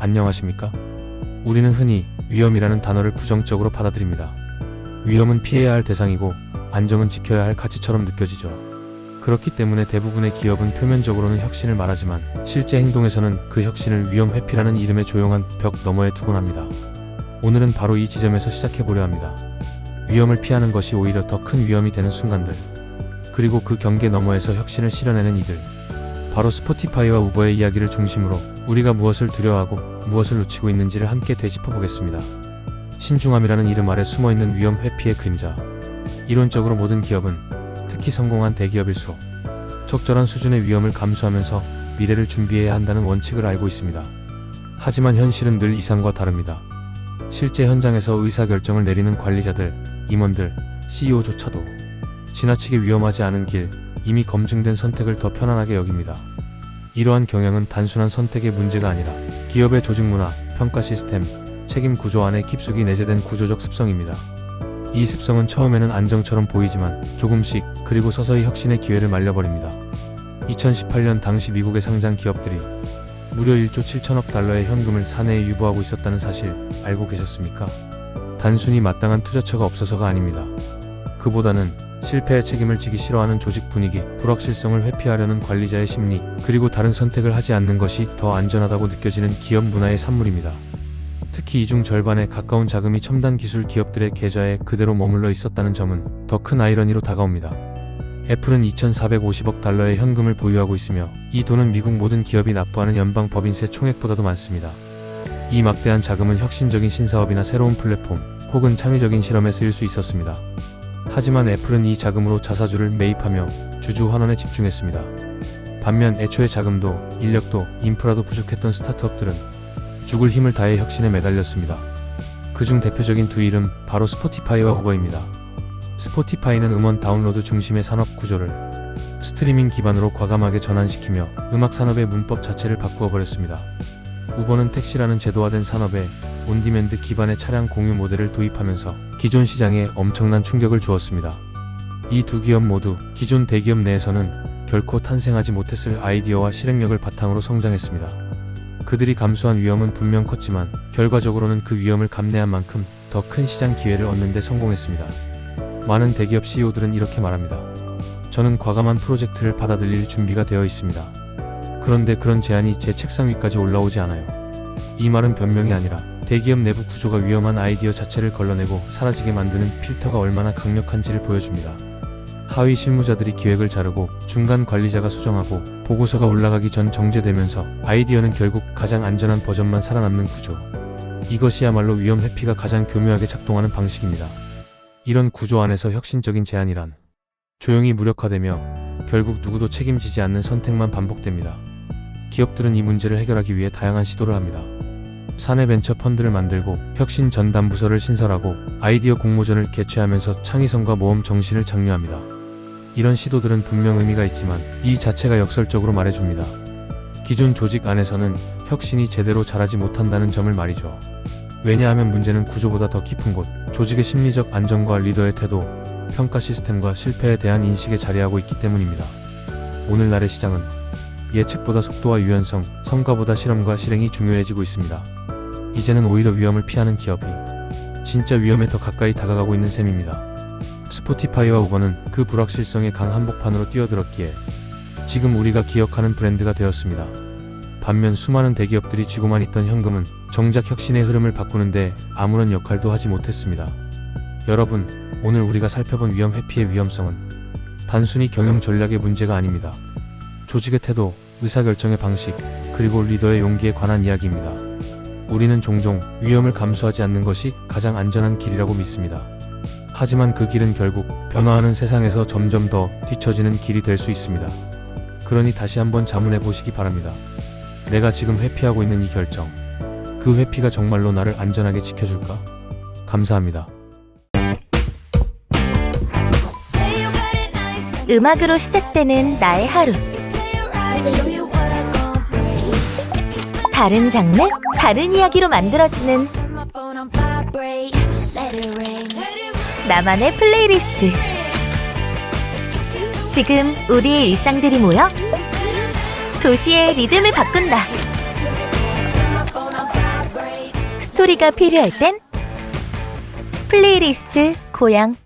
안녕하십니까? 우리는 흔히 위험이라는 단어를 부정적으로 받아들입니다. 위험은 피해야 할 대상이고 안정은 지켜야 할 가치처럼 느껴지죠. 그렇기 때문에 대부분의 기업은 표면적으로는 혁신을 말하지만 실제 행동에서는 그 혁신을 위험 회피라는 이름의 조용한 벽 너머에 두곤 합니다. 오늘은 바로 이 지점에서 시작해 보려 합니다. 위험을 피하는 것이 오히려 더 큰 위험이 되는 순간들. 그리고 그 경계 너머에서 혁신을 실현해낸 이들. 바로 스포티파이와 우버의 이야기를 중심으로 우리가 무엇을 두려워하고 무엇을 놓치고 있는지를 함께 되짚어 보겠습니다. 신중함이라는 이름 아래 숨어 있는 위험 회피의 그림자. 이론적으로 모든 기업은 특히 성공한 대기업일수록 적절한 수준의 위험을 감수하면서 미래를 준비해야 한다는 원칙을 알고 있습니다. 하지만 현실은 늘 이상과 다릅니다. 실제 현장에서 의사결정을 내리는 관리자들, 임원들, CEO조차도 지나치게 위험하지 않은 길, 이미 검증된 선택을 더 편안하게 여깁니다. 이러한 경향은 단순한 선택의 문제가 아니라 기업의 조직 문화, 평가 시스템, 책임 구조 안에 깊숙이 내재된 구조적 습성입니다. 이 습성은 처음에는 안정처럼 보이지만 조금씩 그리고 서서히 혁신의 기회를 말려버립니다. 2018년 당시 미국의 상장 기업들이 무려 1조 7천억 달러의 현금을 사내에 유보하고 있었다는 사실 알고 계셨습니까? 단순히 마땅한 투자처가 없어서가 아닙니다. 그보다는 실패의 책임을 지기 싫어하는 조직 분위기, 불확실성을 회피하려는 관리자의 심리, 그리고 다른 선택을 하지 않는 것이 더 안전하다고 느껴지는 기업 문화의 산물입니다. 특히 이중 절반에 가까운 자금이 첨단 기술 기업들의 계좌에 그대로 머물러 있었다는 점은 더 큰 아이러니로 다가옵니다. 애플은 2,450억 달러의 현금을 보유하고 있으며 이 돈은 미국 모든 기업이 납부하는 연방 법인세 총액보다도 많습니다. 이 막대한 자금은 혁신적인 신사업이나 새로운 플랫폼 혹은 창의적인 실험에 쓰일 수 있었습니다. 하지만 애플은 이 자금으로 자사주를 매입하며 주주 환원에 집중했습니다. 반면 애초에 자금도 인력도 인프라도 부족했던 스타트업들은 죽을 힘을 다해 혁신에 매달렸습니다. 그중 대표적인 두 이름 바로 스포티파이와 우버입니다. 스포티파이는 음원 다운로드 중심의 산업 구조를 스트리밍 기반으로 과감하게 전환시키며 음악 산업의 문법 자체를 바꾸어 버렸습니다. 우버는 택시라는 제도화된 산업에 온디맨드 기반의 차량 공유 모델을 도입하면서 기존 시장에 엄청난 충격을 주었습니다. 이 두 기업 모두 기존 대기업 내에서는 결코 탄생하지 못했을 아이디어와 실행력을 바탕으로 성장했습니다. 그들이 감수한 위험은 분명 컸지만 결과적으로는 그 위험을 감내한 만큼 더 큰 시장 기회를 얻는 데 성공했습니다. 많은 대기업 CEO들은 이렇게 말합니다. 저는 과감한 프로젝트를 받아들일 준비가 되어 있습니다. 그런데 그런 제안이 제 책상 위까지 올라오지 않아요. 이 말은 변명이 아니라 대기업 내부 구조가 위험한 아이디어 자체를 걸러내고 사라지게 만드는 필터가 얼마나 강력한지를 보여줍니다. 하위 실무자들이 기획을 자르고 중간 관리자가 수정하고 보고서가 올라가기 전 정제되면서 아이디어는 결국 가장 안전한 버전만 살아남는 구조. 이것이야말로 위험 회피가 가장 교묘하게 작동하는 방식입니다. 이런 구조 안에서 혁신적인 제안이란 조용히 무력화되며 결국 누구도 책임지지 않는 선택만 반복됩니다. 기업들은 이 문제를 해결하기 위해 다양한 시도를 합니다. 사내 벤처 펀드를 만들고 혁신 전담 부서를 신설하고 아이디어 공모전을 개최하면서 창의성과 모험 정신을 장려합니다. 이런 시도들은 분명 의미가 있지만 이 자체가 역설적으로 말해줍니다. 기존 조직 안에서는 혁신이 제대로 자라지 못한다는 점을 말이죠. 왜냐하면 문제는 구조보다 더 깊은 곳, 조직의 심리적 안정과 리더의 태도, 평가 시스템과 실패에 대한 인식에 자리하고 있기 때문입니다. 오늘날의 시장은 예측보다 속도와 유연성, 성과보다 실험과 실행이 중요해지고 있습니다. 이제는 오히려 위험을 피하는 기업이 진짜 위험에 더 가까이 다가가고 있는 셈입니다. 스포티파이와 우버는 그 불확실성의 강 한복판으로 뛰어들었기에 지금 우리가 기억하는 브랜드가 되었습니다. 반면 수많은 대기업들이 쥐고만 있던 현금은 정작 혁신의 흐름을 바꾸는데 아무런 역할도 하지 못했습니다. 여러분, 오늘 우리가 살펴본 위험 회피의 위험성은 단순히 경영 전략의 문제가 아닙니다. 조직의 태도, 의사결정의 방식, 그리고 리더의 용기에 관한 이야기입니다. 우리는 종종 위험을 감수하지 않는 것이 가장 안전한 길이라고 믿습니다. 하지만 그 길은 결국 변화하는 세상에서 점점 더 뒤처지는 길이 될 수 있습니다. 그러니 다시 한번 자문해 보시기 바랍니다. 내가 지금 회피하고 있는 이 결정. 그 회피가 정말로 나를 안전하게 지켜줄까? 감사합니다. 음악으로 시작되는 나의 하루. 다른 장르, 다른 이야기로 만들어지는 나만의 플레이리스트. 지금 우리의 일상들이 모여 도시의 리듬을 바꾼다. 스토리가 필요할 땐 플레이리스트 고양